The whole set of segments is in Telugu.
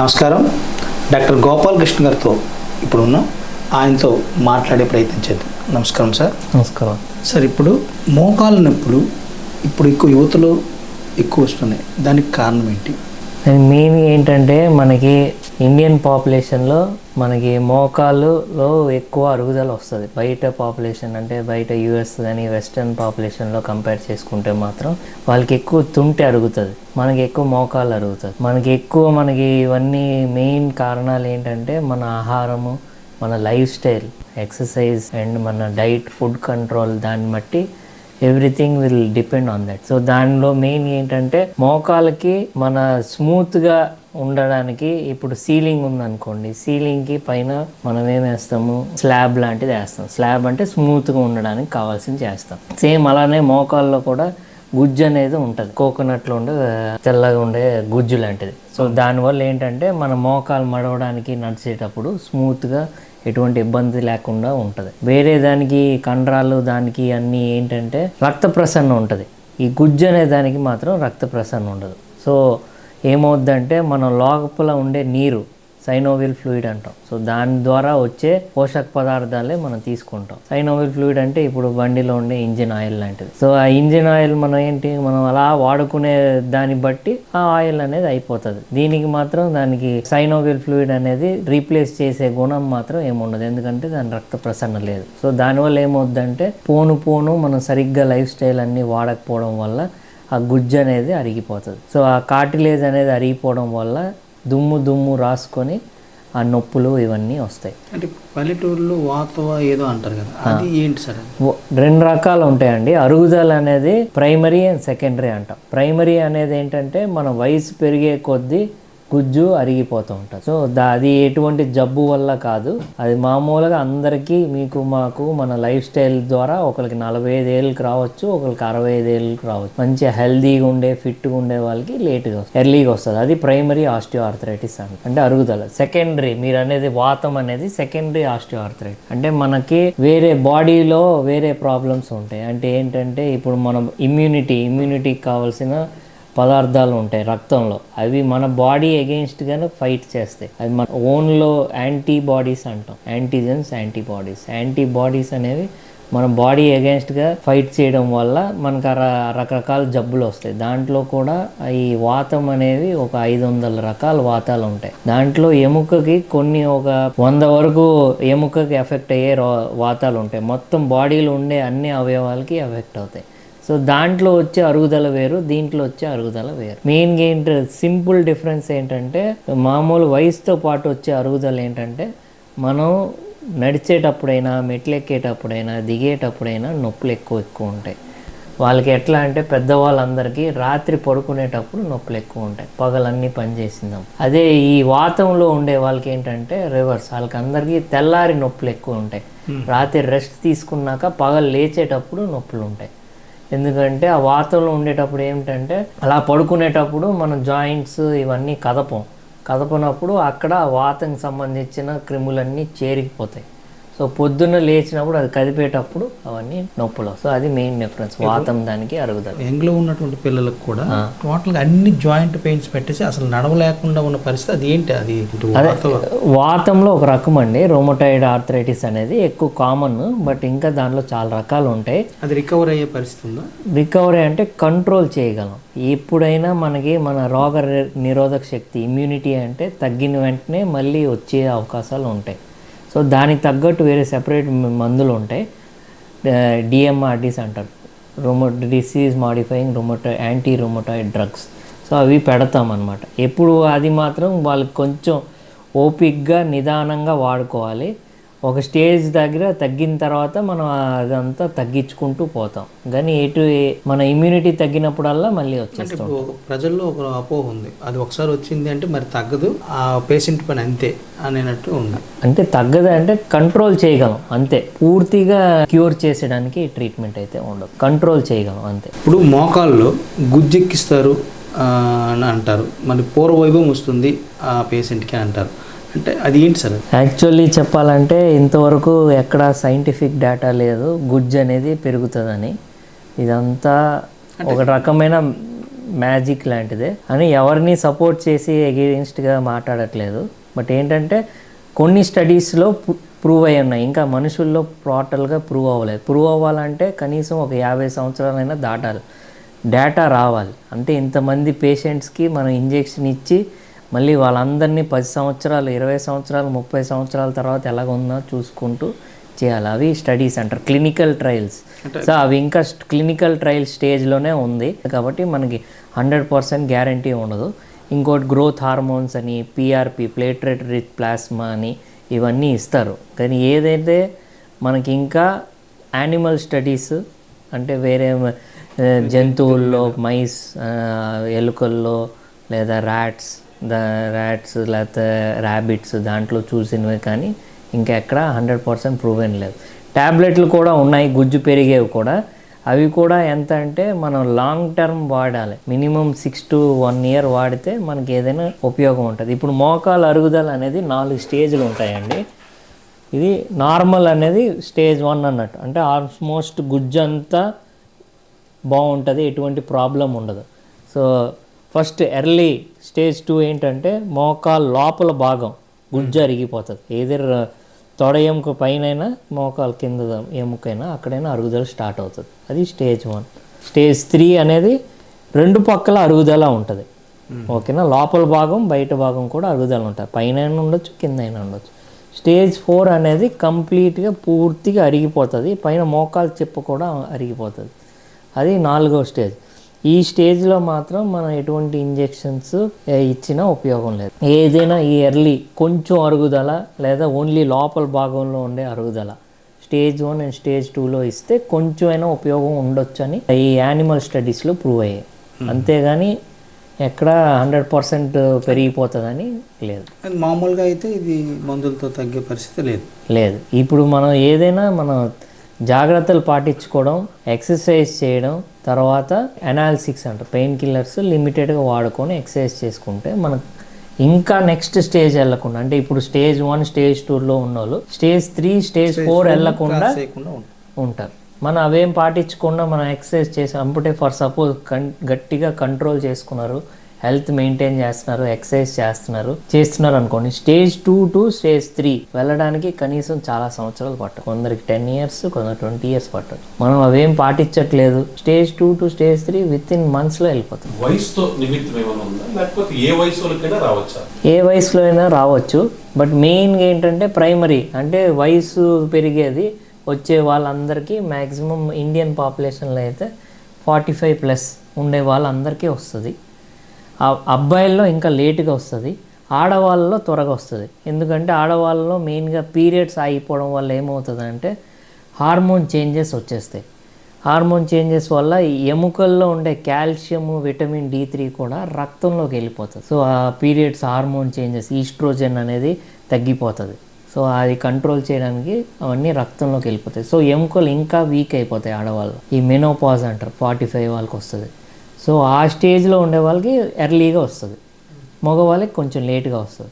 నమస్కారం. డాక్టర్ గోపాల్ కృష్ణ గారితో ఇప్పుడు ఉన్నాం. ఆయనతో మాట్లాడే ప్రయత్నం చేద్దాం. నమస్కారం సార్. నమస్కారం. సార్ ఇప్పుడు మోకాలు నొప్పులు ఇప్పుడు ఎక్కువ యువతలో ఎక్కువ వస్తున్నాయి. దానికి కారణం ఏంటి? దాని మెయిన్ ఏంటంటే మనకి ఇండియన్ పాపులేషన్లో మనకి మోకాళ్ళులో ఎక్కువ అరుగుదల వస్తుంది. బయట పాపులేషన్ అంటే బయట యూఎస్ కానీ వెస్ట్రన్ పాపులేషన్లో కంపేర్ చేసుకుంటే మాత్రం వాళ్ళకి ఎక్కువ తుంటి అరుగుతుంది. మనకి ఎక్కువ మోకాలు అరుగుతుంది. మనకి ఎక్కువ మనకి ఇవన్నీ మెయిన్ కారణాలు ఏంటంటే మన ఆహారము మన లైఫ్ స్టైల్ ఎక్సర్సైజ్ అండ్ మన డైట్ ఫుడ్ కంట్రోల్ దాన్ని బట్టి everything will depend on that so దానిలో మెయిన్ ఏంటంటే మోకాలకి మన స్మూత్గా ఉండడానికి ఇప్పుడు సీలింగ్ ఉందనుకోండి సీలింగ్కి పైన మనం ఏం వేస్తాము? స్లాబ్ లాంటిది వేస్తాం. స్లాబ్ అంటే స్మూత్గా ఉండడానికి కావాల్సింది చేస్తాం. సేమ్ అలానే మోకాల్లో కూడా గుజ్జు అనేది ఉంటుంది. కోకోనట్లో ఉండే తెల్లగా ఉండే గుజ్జు లాంటిది. సో దానివల్ల ఏంటంటే మన మోకాలు మడవడానికి నడిచేటప్పుడు స్మూత్గా ఎటువంటి ఇబ్బంది లేకుండా ఉంటుంది. వేరే దానికి కండరాలు దానికి అన్నీ ఏంటంటే రక్త ప్రసరణ ఉంటుంది. ఈ గుజ్జు అనే దానికి మాత్రం రక్త ప్రసరణ ఉండదు. సో ఏమవుద్దంటే మన లోపల ఉండే నీరు సైనోవిల్ ఫ్లూయిడ్ అంటాం. సో దాని ద్వారా వచ్చే పోషక పదార్థాలే మనం తీసుకుంటాం. సైనోవిల్ ఫ్లూయిడ్ అంటే ఇప్పుడు బండిలో ఉండే ఇంజిన్ ఆయిల్ లాంటిది. సో ఆ ఇంజిన్ ఆయిల్ మనం ఏంటి మనం అలా వాడుకునే దాన్ని బట్టి ఆ ఆయిల్ అనేది అయిపోతుంది. దీనికి మాత్రం దానికి సైనోవిల్ ఫ్లూయిడ్ అనేది రీప్లేస్ చేసే గుణం మాత్రం ఏముండదు ఎందుకంటే దాని రక్త ప్రసరణ లేదు. సో దానివల్ల ఏమవుద్దంటే పోను పోను మనం సరిగ్గా లైఫ్ స్టైల్ అన్ని వాడకపోవడం వల్ల ఆ గుజ్జు అనేది అరిగిపోతుంది. సో ఆ కార్టిలేజ్ అనేది అరిగిపోవడం వల్ల దుమ్ము దుమ్ము రాసుకొని ఆ నొప్పులు ఇవన్నీ వస్తాయి. అంటే పల్లెటూరులో వాతవ ఏదో అంటారు కదా అది ఏంటి సార్ రెండు రకాలు ఉంటాయండి. అరుగుదల అనేది ప్రైమరీ అండ్ సెకండరీ అంటాం. ప్రైమరీ అనేది ఏంటంటే మన వయసు పెరిగే కొద్దీ గుజ్జు అరిగిపోతూ ఉంటుంది సో దా అది ఎటువంటి జబ్బు వల్ల కాదు. అది మామూలుగా అందరికీ మీకు మాకు మన లైఫ్ స్టైల్ ద్వారా ఒకరికి నలభై ఐదు ఏళ్ళకి రావచ్చు ఒకరికి అరవై ఐదు ఏళ్ళకి రావచ్చు. మంచిగా హెల్దీగా ఉండే ఫిట్గా ఉండే వాళ్ళకి లేట్గా వస్తుంది. ఎర్లీగా వస్తుంది. అది ప్రైమరీ ఆస్టియో ఆర్థరైటిస్ అంట అంటే అరుగుదల. సెకండరీ మీరు అనేది వాతం అనేది సెకండరీ ఆస్టియో ఆర్థరైటిస్ అంటే మనకి వేరే బాడీలో వేరే ప్రాబ్లమ్స్ ఉంటాయి. అంటే ఏంటంటే ఇప్పుడు మనం ఇమ్యూనిటీ ఇమ్యూనిటీకి కావాల్సిన పదార్థాలు ఉంటాయి రక్తంలో. అవి మన బాడీ అగెయిన్స్ట్గానే ఫైట్ చేస్తాయి. అవి మన ఓన్లో యాంటీబాడీస్ అంటాం. యాంటీజెన్స్ యాంటీబాడీస్ యాంటీబాడీస్ అనేవి మన బాడీ అగెన్స్ట్గా ఫైట్ చేయడం వల్ల మనకు ఆ రకరకాల జబ్బులు వస్తాయి. దాంట్లో కూడా ఈ వాతం అనేవి ఒక ఐదు వందల రకాల వాతాలు ఉంటాయి. దాంట్లో ఎముకకి కొన్ని ఒక వంద వరకు ఎముకకి ఎఫెక్ట్ అయ్యే వాతాలు ఉంటాయి. మొత్తం బాడీలో ఉండే అన్ని అవయవాలకి ఎఫెక్ట్ అవుతాయి. సో దాంట్లో వచ్చే అరుగుదల వేరు దీంట్లో వచ్చే అరుగుదల వేరు. మెయిన్గా ఏంటి సింపుల్ డిఫరెన్స్ ఏంటంటే మామూలు వయసుతో పాటు వచ్చే అరుగుదల ఏంటంటే మనం నడిచేటప్పుడైనా మెట్లు ఎక్కేటప్పుడైనా దిగేటప్పుడైనా నొప్పులు ఎక్కువ ఎక్కువ ఉంటాయి. వాళ్ళకి ఎట్లా అంటే పెద్దవాళ్ళందరికీ రాత్రి పడుకునేటప్పుడు నొప్పులు ఎక్కువ ఉంటాయి. పగలన్నీ పనిచేసిందాం అదే ఈ వాతంలో ఉండే వాళ్ళకి ఏంటంటే రివర్స్ వాళ్ళకి అందరికీ తెల్లారి నొప్పులు ఎక్కువ ఉంటాయి. రాత్రి రెస్ట్ తీసుకున్నాక పగలు లేచేటప్పుడు నొప్పులు ఉంటాయి. ఎందుకంటే ఆ వాతంలో ఉండేటప్పుడు ఏమిటంటే అలా పడుకునేటప్పుడు మన జాయింట్స్ ఇవన్నీ కదపం. కదపనప్పుడు అక్కడ వాతకి సంబంధించిన క్రిములన్నీ చేరికిపోతాయి. సో పొద్దున్న లేచినప్పుడు అది కదిపేటప్పుడు అవన్నీ నొప్పులు సో అది మెయిన్ డిఫరెన్స్ వాతం దానికి అరుగుదల. యంగ్లో ఉన్నటువంటి పిల్లలకు కూడా టోటల్గా అన్ని జాయింట్ పెయిన్స్ పెట్టేసి అసలు నడవలేకుండా ఉన్న పరిస్థితి అది ఏంటి? అది వాతంలో ఒక రకం అండి. రోమోటైడ్ ఆర్థరైటిస్ అనేది ఎక్కువ కామన్ బట్ ఇంకా దాంట్లో చాలా రకాలు ఉంటాయి. అది రికవర్ అయ్యే పరిస్థితి ఉందా? రికవరీ అంటే కంట్రోల్ చేయగలం. ఎప్పుడైనా మనకి మన రోగ నిరోధక శక్తి ఇమ్యూనిటీ అంటే తగ్గిన వెంటనే మళ్ళీ వచ్చే అవకాశాలు ఉంటాయి. సో దానికి తగ్గట్టు వేరే సెపరేట్ మందులు ఉంటాయి. డిఎంఆర్టీస్ అంటారు. రొమో డిసీజ్ మాడిఫైయింగ్ రొమోటో యాంటీ రొమోటాయిడ్ డ్రగ్స్ సో అవి పెడతాం అనమాట ఎప్పుడు అది మాత్రం వాళ్ళకి కొంచెం ఓపిక్గా నిదానంగా వాడుకోవాలి. ఒక స్టేజ్ దగ్గర తగ్గిన తర్వాత మనం అదంతా తగ్గించుకుంటూ పోతాం. కానీ ఎటు మన ఇమ్యూనిటీ తగ్గినప్పుడల్లా మళ్ళీ వచ్చేస్తాం ప్రజల్లో ఒక అపోహ ఉంది. అది ఒకసారి వచ్చింది అంటే మరి తగ్గదు ఆ పేషెంట్ పని అంతే అనేటట్టు ఉంది. అంటే తగ్గదు అంటే కంట్రోల్ చేయగలం అంతే. పూర్తిగా క్యూర్ చేసేయడానికి ట్రీట్మెంట్ అయితే ఉండదు. కంట్రోల్ చేయగలం అంతే. ఇప్పుడు మోకాల్లో గుజ్జెక్కిస్తారు అని అంటారు. మరి పూర్వవైభవం వస్తుంది ఆ పేషెంట్కి అంటారు. అంటే అది ఏంటి సార్? యాక్చువల్లీ చెప్పాలంటే ఇంతవరకు ఎక్కడ సైంటిఫిక్ డేటా లేదు. గుజ్జు అనేది పెరుగుతుందని. ఇదంతా ఒక రకమైన మ్యాజిక్ లాంటిదే. అని ఎవరిని సపోర్ట్ చేసి ఎగెయిన్స్ట్గా మాట్లాడట్లేదు. బట్ ఏంటంటే కొన్ని స్టడీస్లో ప్రూవ్ అయి ఉన్నాయి. ఇంకా మనుషుల్లో టోటల్గా ప్రూవ్ అవ్వలేదు. ప్రూవ్ అవ్వాలంటే కనీసం ఒక యాభై సంవత్సరాలైనా దాటాలి. డేటా రావాలి. అంటే ఇంతమంది పేషెంట్స్కి మనం ఇంజెక్షన్ ఇచ్చి మళ్ళీ వాళ్ళందరినీ పది సంవత్సరాలు ఇరవై సంవత్సరాలు ముప్పై సంవత్సరాల తర్వాత ఎలాగ ఉందో చూసుకుంటూ చేయాలి. అవి స్టడీస్ అంటారు క్లినికల్ ట్రయల్స్. సో అవి ఇంకా క్లినికల్ ట్రయల్ స్టేజ్లోనే ఉంది. కాబట్టి మనకి హండ్రెడ్ పర్సెంట్ గ్యారంటీ ఉండదు. ఇంకోటి గ్రోత్ హార్మోన్స్ అని పిఆర్పి ప్లేట్రెట్ రిచ్ ప్లాస్మా అని ఇవన్నీ ఇస్తారు. కానీ ఏదైతే మనకి ఇంకా యానిమల్ స్టడీస్ అంటే వేరే జంతువుల్లో. మైస్ ఎలుకల్లో లేదా ర్యాట్స్ దా ర్యాట్స్ లేకపోతే ర్యాబిట్స్ దాంట్లో చూసినవి కానీ ఇంకా ఎక్కడ హండ్రెడ్ పర్సెంట్ ప్రూవెన్ లేదు ట్యాబ్లెట్లు కూడా ఉన్నాయి గుజ్జు పెరిగేవి కూడా. అవి కూడా ఎంత అంటే మనం లాంగ్ టర్మ్ వాడాలి. Minimum six to one year వాడితే మనకి ఏదైనా ఉపయోగం ఉంటుంది. ఇప్పుడు మోకాలు అరుగుదల అనేది నాలుగు స్టేజ్లు ఉంటాయండి. ఇది నార్మల్ అనేది స్టేజ్ వన్ అన్నట్టు. అంటే ఆల్మోస్ట్ గుజ్జు అంతా బాగుంటుంది ఎటువంటి ప్రాబ్లం ఉండదు. So first early stage two ఏంటంటే మోకాలు లోపల భాగం గుజ్జు అరిగిపోతుంది. ఏదర్ తొడ ఎముక పైన మోకాలు కింద ఎముకైనా అక్కడైనా అరుగుదల స్టార్ట్ అవుతుంది. అది స్టేజ్ వన్. స్టేజ్ త్రీ అనేది రెండు పక్కల అరుగుదల ఉంటుంది. ఓకేనా? లోపల భాగం బయట భాగం కూడా అరుగుదల ఉంటుంది పైన ఉండొచ్చు కింద అయినా ఉండొచ్చు. స్టేజ్ ఫోర్ అనేది కంప్లీట్గా పూర్తిగా అరిగిపోతుంది. పైన మోకాలు చెప్పు కూడా అరిగిపోతుంది. అది నాలుగో స్టేజ్. ఈ స్టేజ్లో మాత్రం మనం ఎటువంటి ఇంజెక్షన్స్ ఇచ్చినా ఉపయోగం లేదు. ఏదైనా ఈ ఎర్లీ కొంచెం అరుగుదల లేదా ఓన్లీ లోపల భాగంలో ఉండే అరుగుదల స్టేజ్ వన్ అండ్ స్టేజ్ టూలో ఇస్తే కొంచెం అయినా ఉపయోగం ఉండొచ్చు అని ఈ యానిమల్ స్టడీస్లో ప్రూవ్ అయ్యాయి. అంతేగాని ఎక్కడ హండ్రెడ్ పర్సెంట్ పెరిగిపోతుందని లేదు. మామూలుగా అయితే ఇది మందులతో తగ్గే పరిస్థితి లేదు. లేదు. ఇప్పుడు మనం ఏదైనా మనం జాగ్రత్తలు పాటించుకోవడం ఎక్సర్సైజ్ చేయడం తర్వాత అనాలిసిక్స్ అంటారు పెయిన్ కిల్లర్స్ లిమిటెడ్గా వాడుకొని ఎక్సర్సైజ్ చేసుకుంటే మనకు ఇంకా నెక్స్ట్ స్టేజ్ వెళ్ళకుండా అంటే ఇప్పుడు స్టేజ్ వన్ స్టేజ్ టూలో ఉన్నోళ్ళు స్టేజ్ త్రీ స్టేజ్ ఫోర్ వెళ్ళకుండా ఉంటారు. మనం అవేం పాటించకుండా మనం ఎక్సర్సైజ్ చేసి అప్పుడే ఫర్ సపోజ్ కన్ గట్టిగా కంట్రోల్ చేసుకున్నారు హెల్త్ మెయింటైన్ చేస్తున్నారు ఎక్సర్సైజ్ చేస్తున్నారు చేస్తున్నారు అనుకోండి. Stage two to stage three వెళ్ళడానికి కనీసం చాలా సంవత్సరాలు పట్టదు. కొందరికి టెన్ ఇయర్స్ కొందరు ట్వంటీ ఇయర్స్ పట్టదు. మనం అవేం పాటించట్లేదు. Stage two to stage three within మంత్స్లో వెళ్ళిపోతుంది వయసుతో నిమిత్తం ఏమైనా ఉందా? లేకపోతే ఏ రావచ్చా? వయసులో అయినా రావచ్చు. బట్ మెయిన్గా ఏంటంటే ప్రైమరీ అంటే వయసు పెరిగేది వచ్చే వాళ్ళందరికీ మ్యాక్సిమం ఇండియన్ పాపులేషన్లో అయితే ఫార్టీ ఫైవ్ ప్లస్ ఉండే వాళ్ళందరికీ వస్తుంది. అబ్బాయిల్లో ఇంకా లేటుగా వస్తుంది ఆడవాళ్ళలో త్వరగా వస్తుంది. ఎందుకంటే ఆడవాళ్ళలో మెయిన్గా పీరియడ్స్ ఆగిపోవడం వల్ల ఏమవుతుందంటే హార్మోన్ చేంజెస్ వచ్చేస్తాయి. హార్మోన్ చేంజెస్ వల్ల ఈ ఎముకల్లో ఉండే కాల్షియము విటమిన్ డి త్రీ కూడా రక్తంలోకి వెళ్ళిపోతుంది. సో ఆ పీరియడ్స్ హార్మోన్ చేంజెస్ ఈస్ట్రోజన్ అనేది తగ్గిపోతుంది. సో అది కంట్రోల్ చేయడానికి అవన్నీ రక్తంలోకి వెళ్ళిపోతాయి. సో ఎముకలు ఇంకా వీక్ అయిపోతాయి ఆడవాళ్ళు. ఈ మెనోపాజ్ అంటారు ఫార్టీ ఫైవ్ వాళ్ళకి వస్తుంది. సో ఆ స్టేజ్లో ఉండే వాళ్ళకి ఎర్లీగా వస్తుంది. మగవాళ్ళకి కొంచెం లేట్గా వస్తుంది.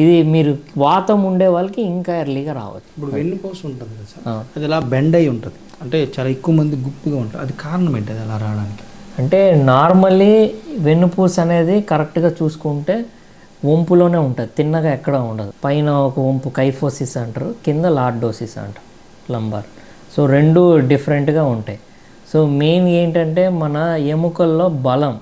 ఇది మీరు వాతం ఉండే వాళ్ళకి ఇంకా ఎర్లీగా రావచ్చు. ఇప్పుడు వెన్నుపూస ఉంటుంది కదా సార్. అది ఇలా బెండ్ అయి ఉంటుంది? అంటే చాలా ఎక్కువ మంది గుప్పుగా ఉంటుంది అది కారణం ఏంటి అది అలా రావడానికి? అంటే నార్మల్లీ వెన్నుపూస అనేది కరెక్ట్గా చూసుకుంటే వంపులోనే ఉంటుంది. తిన్నగా ఎక్కడ ఉండదు. పైన ఒక వంపు కైఫోసిస్ అంటారు కింద లార్డోసిస్ అంటారు లంబార్. సో రెండు డిఫరెంట్గా ఉంటాయి. సో మెయిన్ ఏంటంటే మన ఎముకల్లో బలం.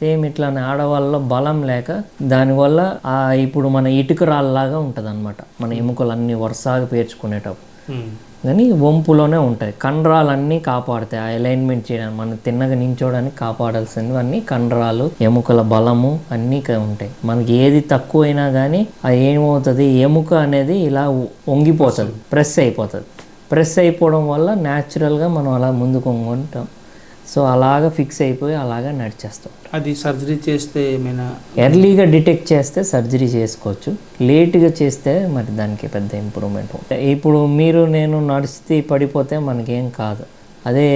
సేమ్ ఇట్లానే ఆడవాళ్ళలో బలం లేక దానివల్ల ఆ ఇప్పుడు మన ఇటుక రాళ్ళలాగా ఉంటుంది అనమాట మన ఎముకలు అన్ని వరుసగా పేర్చుకునేటప్పుడు. కానీ వంపులోనే ఉంటాయి. కండరాలన్నీ కాపాడుతాయి. ఆ అలైన్మెంట్ చేయడానికి మనం తిన్నగా నించోడానికి కాపాడాల్సినవన్నీ కండరాలు ఎముకల బలము అన్నీ ఉంటాయి. మనకి ఏది తక్కువైనా కానీ అది ఏమవుతుంది? ఎముక అనేది ఇలా వంగిపోతుంది. ప్రెస్ అయిపోతుంది. ప్రెస్ అయిపోవడం వల్ల న్యాచురల్గా మనం అలా ముందుకు వంగుంటాం. సో అలాగా ఫిక్స్ అయిపోయి అలాగా నడిచేస్తాం. అది సర్జరీ చేస్తే ఏమైనా ఎర్లీగా డిటెక్ట్ చేస్తే సర్జరీ చేసుకోవచ్చు. లేట్గా చేస్తే మరి దానికి పెద్ద ఇంప్రూవ్మెంట్ ఉంటుంది. ఇప్పుడు మీరు నేను నడిస్తే పడిపోతే మనకేం కాదు. అదే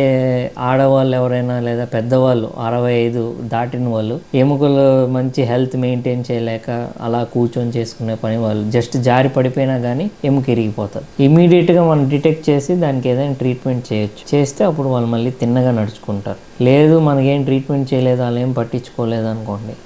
ఆడవాళ్ళు ఎవరైనా లేదా పెద్దవాళ్ళు అరవై ఐదు దాటిన వాళ్ళు ఎముకలు మంచి హెల్త్ మెయింటైన్ చేయలేక అలా కూర్చొని చేసుకునే పని వాళ్ళు జస్ట్ జారి పడిపోయినా కానీ ఎముక ఇరిగిపోతారు ఇమీడియట్గా మనం డిటెక్ట్ చేసి దానికి ఏదైనా ట్రీట్మెంట్ చేయొచ్చు. చేస్తే అప్పుడు వాళ్ళు మళ్ళీ తిన్నగా నడుచుకుంటారు. లేదు మనకేం ట్రీట్మెంట్ చేయలేదు వాళ్ళు ఏం పట్టించుకోలేదు అనుకోండి.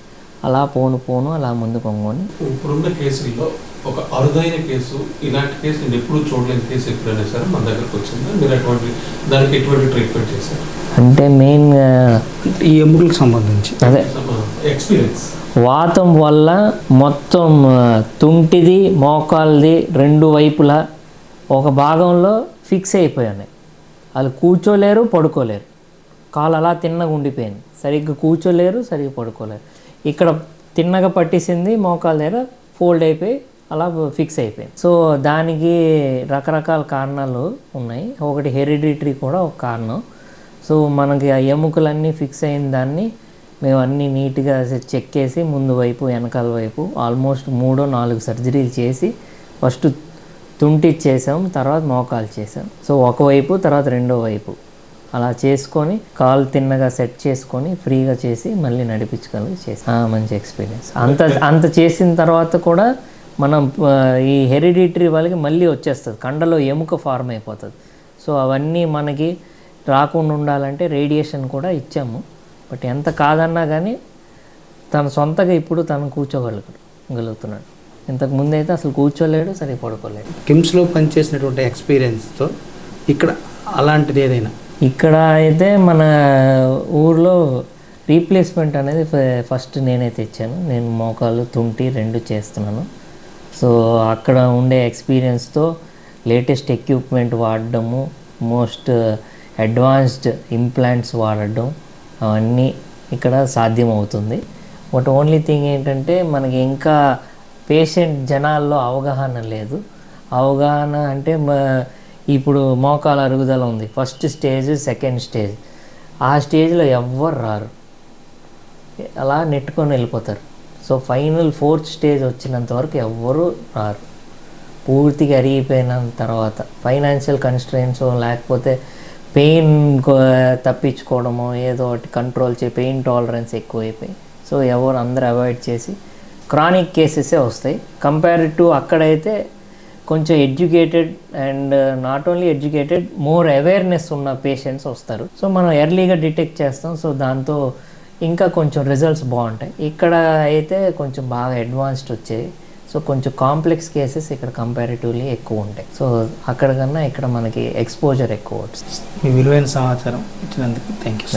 అలా పోను పోను అలా ముందు పొంగొని ఇప్పుడున్న కేసుల్లో ఒక అరుదైన కేసు ఇలాంటి కేసు నేను ఎప్పుడూ చూడలేని కేసు ఎప్పుడైనా సరే మన దగ్గరకు వచ్చిందా? మీరు అటువంటి దానికి ఎటువంటి ట్రీట్మెంట్ చేశారు? అంటే మెయిన్గా ఈ ఎముకలకు సంబంధించి. అదే. ఎక్స్పీరియన్స్ వాతం వల్ల మొత్తం తుంటిది మోకాల్ది రెండు వైపులా ఒక భాగంలో ఫిక్స్ అయిపోయి ఉన్నాయి వాళ్ళు కూర్చోలేరు పడుకోలేరు. కాలు అలా తిన్నగా ఉండిపోయింది. సరిగ్గా కూర్చోలేరు సరిగ్గా పడుకోలేరు. ఇక్కడ తిన్నగా పట్టేసింది మోకాల దగ్గర ఫోల్డ్ అయిపోయి అలా ఫిక్స్ అయిపోయింది. సో దానికి రకరకాల కారణాలు ఉన్నాయి. ఒకటి హెరిడిటరీ కూడా ఒక కారణం. సో మనకి ఆ ఎముకలన్నీ ఫిక్స్ అయిన దాన్ని మేము అన్నీ నీట్గా చెక్ చేసి ముందు వైపు వెనకాల వైపు ఆల్మోస్ట్ మూడో నాలుగు సర్జరీలు చేసి ఫస్ట్ తుంటి చేసాం తర్వాత మోకాలు చేసాం. సో ఒకవైపు తర్వాత రెండో వైపు. అలా చేసుకొని కాలు తిన్నగా సెట్ చేసుకొని ఫ్రీగా చేసి మళ్ళీ నడిపించగలిగి చేసి. మంచి ఎక్స్పీరియన్స్ అంత అంత చేసిన తర్వాత కూడా మనం ఈ హెరిడిటరీ వాళ్ళకి మళ్ళీ వచ్చేస్తుంది. కండలో ఎముక ఫార్మ్ అయిపోతుంది. సో అవన్నీ మనకి రాకుండా ఉండాలంటే రేడియేషన్ కూడా ఇచ్చాము. బట్ ఎంత కాదన్నా కానీ తన సొంతగా ఇప్పుడు తను కూర్చోగలుగుతాడు గలుగుతున్నాడు ఇంతకు ముందు అయితే అసలు కూర్చోలేడు సరే పడుకోలేడు. కిమ్స్లో పనిచేసినటువంటి ఎక్స్పీరియన్స్తో ఇక్కడ అలాంటిది ఏదైనా? ఇక్కడ అయితే మన ఊర్లో రీప్లేస్మెంట్ అనేది ఫ- ఫస్ట్ నేనే తెచ్చాను. నేను మోకాలు తుంటి రెండు చేస్తున్నాను. సో అక్కడ ఉండే ఎక్స్పీరియన్స్తో లేటెస్ట్ ఎక్విప్మెంట్ వాడడము మోస్ట్ అడ్వాన్స్డ్ ఇంప్లాంట్స్ వాడడం అవన్నీ ఇక్కడ సాధ్యమవుతుంది. బట్ ఓన్లీ థింగ్ ఏంటంటే మనకి ఇంకా పేషెంట్ జనాల్లో అవగాహన లేదు. అవగాహన అంటే ఇప్పుడు మోకాల అరుగుదల ఉంది. First stage second stage. ఆ స్టేజ్లో ఎవ్వరు రారు. అలా నెట్టుకొని వెళ్ళిపోతారు. సో ఫైనల్ ఫోర్త్ స్టేజ్ వచ్చినంత వరకు ఎవ్వరూ రారు. పూర్తిగా అరిగిపోయిన తర్వాత ఫైనాన్షియల్ కన్స్ట్రెయిన్స్ లేకపోతే పెయిన్ తప్పించుకోవడము ఏదో ఒకటి కంట్రోల్ చే పెయిన్ టాలరెన్స్ ఎక్కువైపోయి సో ఎవరు అందరూ అవాయిడ్ చేసి క్రానిక్ కేసెసే వస్తాయి. కంపేర్ టు అక్కడైతే కొంచెం educated and not only educated more awareness ఉన్న పేషెంట్స్ వస్తారు. సో మనం ఎర్లీగా డిటెక్ట్ చేస్తాం సో దాంతో ఇంకా కొంచెం రిజల్ట్స్ బాగుంటాయి. ఇక్కడ అయితే కొంచెం బాగా అడ్వాన్స్డ్ వచ్చాయి సో కొంచెం కాంప్లెక్స్ కేసెస్ ఇక్కడ కంపారిటివ్లీ ఎక్కువ ఉంటాయి. సో అక్కడ కన్నా ఇక్కడ మనకి ఎక్స్పోజర్ ఎక్కువ మీ విలువైన సమాచారం ఇచ్చినందుకు థ్యాంక్ యూ